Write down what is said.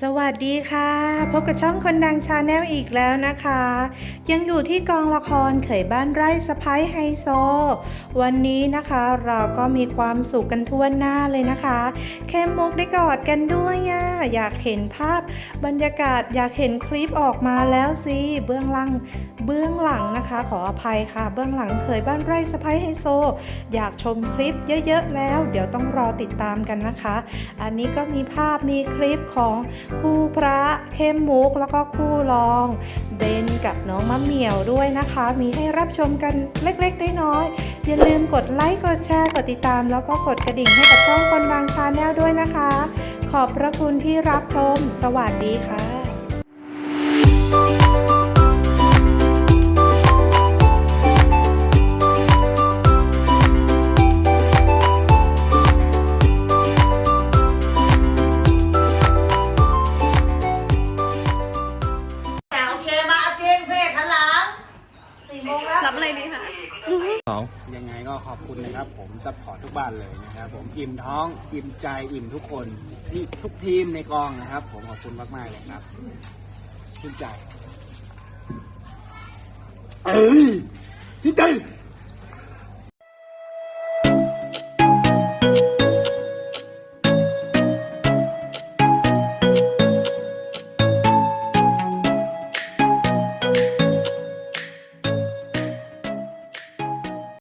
สวัสดีค่ะ พบกับช่องคนดังชาแนลอีกแล้วนะคะ ยังอยู่ที่กองละครเขยบ้านไร่สะพ้ายไฮโซ วันนี้นะคะเราก็มีความสุขกันทั่วหน้าเลยนะคะแค่มุกได้กอดกันด้วยอะอยากเห็นภาพบรรยากาศอยากเห็นคลิปออกมาแล้วสิเบื้องหลัง เบื้องหลังนะคะ ขออภัยค่ะ เบื้องหลังเขยบ้านไร่สะพ้ายไฮโซ อยากชมคลิปเยอะๆแล้ว เดี๋ยวต้องรอติดตามกันนะคะ อันนี้ก็มีภาพมีคลิปของคู่พระเข้มมุก แล้วก็คู่รองเบนกับน้องมะเหมี่ยวด้วยนะคะ มีให้รับชมกันเล็กๆน้อยๆอย่าลืมกดไลค์กดแชร์กดติดตาม แล้วก็กดกระดิ่งให้กับช่องคนดังชาแนลด้วยนะคะ ขอบพระคุณที่รับชม สวัสดีค่ะ สี่โมงแล้ว รับอะไรดีคะยังไงก็ขอบคุณนะครับผมซัพพอร์ตทุกบ้านเลยนะครับผมอิ่มท้องอิ่มใจอิ่มทุกคนที่ทุกทีมในกองนะครับ ผมขอบคุณมากๆเลยครับชื่นใจเอ้ยชื่นใจ